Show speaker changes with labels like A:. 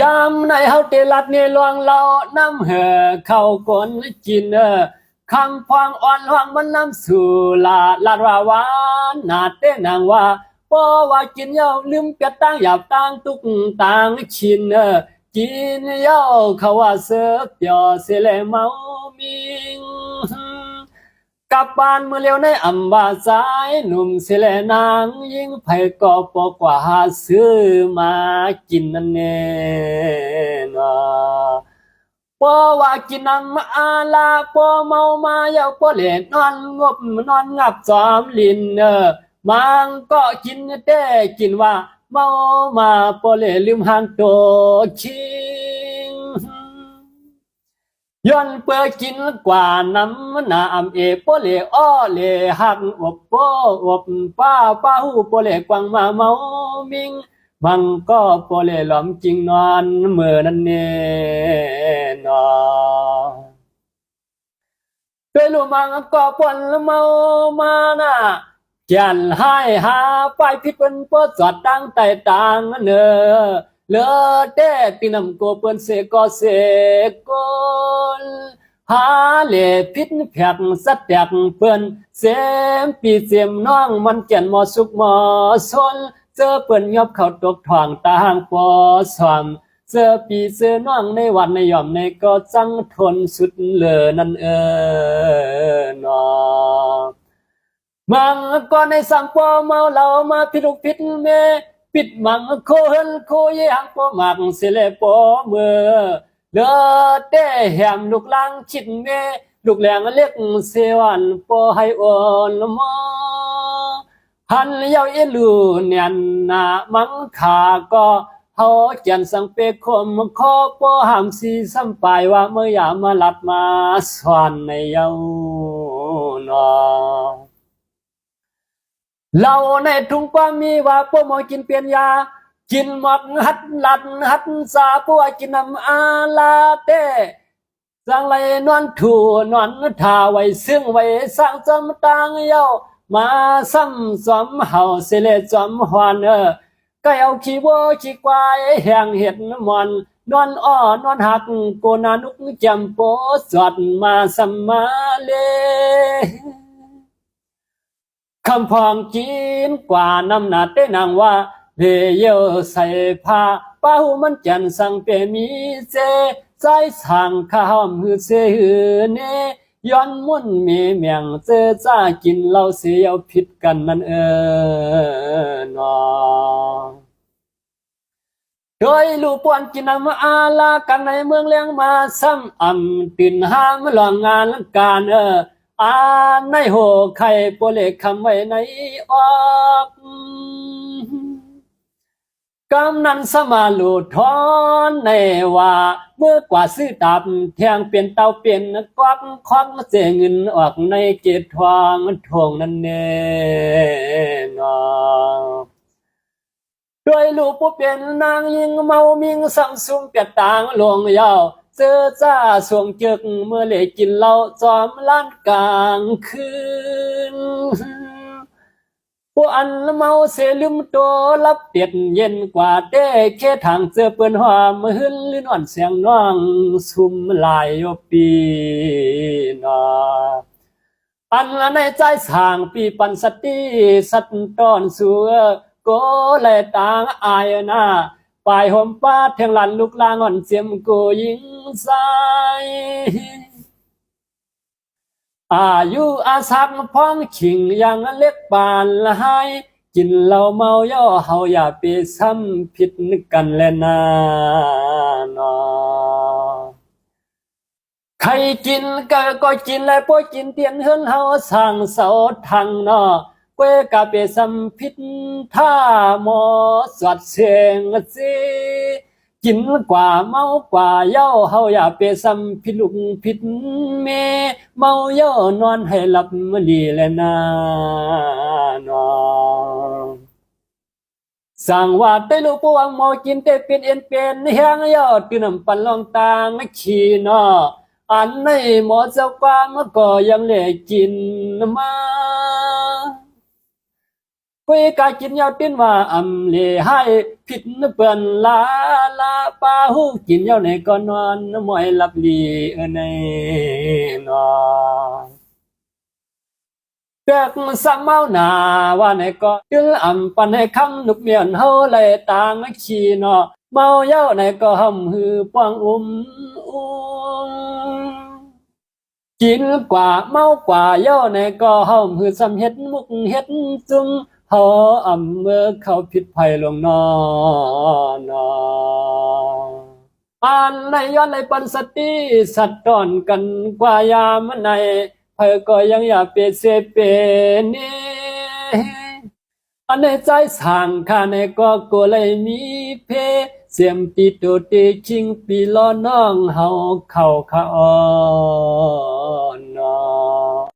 A: ยามในเฮาเตลัดเนลวงเราน้ำเห่อเข้ากนกินเออคำพวางอ่อนหวงมันน้ำสู่ลาลาดว่าวานนาเต้นางว่าปอว่ากินเย้าลืมเปียดตั้งหยาบตั้งตุกต่างชินเออกินเย้าเขาว่าเสือเปียวเสลเมามิง ลับบ้านเมื่อเร็วในอำบาสายหนุ่มเสยแลนางยิงไผก็ปกว่าหาซื้อมากินนั่นเองนะปอว่ากินน้ำอาลาปอเมามาเยาปอเล่นนอนงบนอนงับจอมลินเออมังก็กินแต่กินว่า เมามาปอเล่ลืมหางโตชิง ย้อนเปิดกินกว่าน้ำน้ำเอโปเลอ้อเลหักอบโปอบป้าป้าหูโปเลกวางมาเมามิงบังก็โปเลหลอมจริงนอนเมื่อนั้นเนนอเคยรู้มังก็ปนเมามาน่ะแก่นให้หาไปพิษเป็นปอจอดตั้งแต่ต่างเนอเลอเต้ตินำโกเปิ้นเสก็เสกล หาเลพิษแผกสัดแตกเปิ้นเสมปีเสียมน้องมันแก่นหมอสุกหมอสนเจอเปิ้นยอบเขาตกทองตางปอสวมเจอปีเจอน้องในวันในยอมในก็จังทนสุดเลอนั่นเออนอมังก็ในสังปอเมาเหล่ามาพิรุกพิษเมปิดมังโคเฮลโคเยหังปอมักเสเลปอเมื่อ เลอเต้แหมลูกลังชิดเมลูกแหลงเล็กเสวันปอให้อ่อนมอหันเยาเอลูเนียนนามังขาก็เฮาเจียนสังเปคมขอปอหามสีสัมปายว่าเมื่อยามมาลัดมาสวนในเยาวนอเราในทุ่งกว้ามีว่าพวกหมอกินเปลี่ยนยา กินหมอกหัดหลัดหัดสาพวกินน้ำอาลาเต้สังไรนอนถูนอนทาไว้ซึ่งไว้สร้างจำตางเย้ามาซ้ำสมเฮาเสเลจอมหวานเออก็เอาขี้วัวขี้ควายแห่งเห็ดมอนนอนอ้อนอนหักโกนานุกจำโปสอดมาสัมมาเลคำพองจีนกว่าน้ำหนาเต้นางว่า เลเยใส่ผ้าป้าหูมันจันสังเปมีเจใจสั่งข้าวมือเสือเนย้อนมุ่นมีเมียงเจอจ้ากินเหล้าเสียวผิดกันนั่นเออเนอโดยลูกปวนกินน้ำอาลากันในเมืองเลี้ยงมาซ้ำอ่ำตื่นห้ามลองงานการเอออาในโหไข่โปเลกคำไว้ในออก กำนันสมาลูทอนในว่าเมื่อกว่าซื้อตับเทียงเปลี่ยนเตาเปลี่ยนกวักควักเสียเงินออกในเกตทองทวงนั่นเองเนาะด้วยลูกผู้เป็นนางยิงเมามิงสังสุมเปียต่างหลวงยาวเจอจ้าสวงจึกเมื่อเล่กินเหล้าจอมล้านกลางคืน ผู้อันเมาเสลืมตัวรับเปียดเย็นกว่าเด้แค่ทางเจอเปิ้นหอมหืนลื่นอ่อนเสียงน้องซุมลายโยปีนออันละในใจสางปีปันสติสัตตอนสัวโกเลยต่างอายนาปลายหอมป้าเทียงหลันลูกลางอ่อนเสียมโกยิงใส อายุอาสักพ้องขิงยังเล็กปานละหายกินเหล้าเมาย่อเฮาอย่าไปซ้ำผิดกันแลนานาะใครกินก็ก็กินแล้วพวกกินเตียนเฮือนเฮาสร้างเสาทางนอเกวกะเปสัมพิษท่าหมอสวัดเสียงสิ กินกว่าเมากว่าเย้าเฮาอย่าเปสัมพิลุกพิษเม เมาเย้านอนให้หลับมลีแลนานอสั่งว่าได้ลูกปวงหมอกินแต่เป็นเอ็นเป็นแหงเยอดกินน้ำปันลองตางขี้นออันในหมอเจ้ากวางก็ยังเหลกินมา กุยกากินยาวติ้นว่าอำเลให้ผิดเปื่อนลาลาปาหูกินยาในก่อนนอนมวยหลับลีเอในนอนเกิกสามเมาหนาว่าในก็ตึลอ่ำปันให้คำนุกเมียนเฮาเลยตางขีนาะเมาเย้าในก็หำหือป้องอุ้มอุ้มกินกว่าเมากว่าเย้าในก็หำหือสำเฮ็ดมุกเฮ็ดจุม เฮาอ่ำเมื่อเขาผิดภัยลงนอนออ่านในย้อนในปันสติสัตว์ตอนกันกว่ายามในเธอก็ยังอยากเปียเสเปนี่อันในใจสั่งข้าในก็กลัวเลยมีเพเสียมปีโตเตชิงปีล้อน้องเฮาเข้าขาออ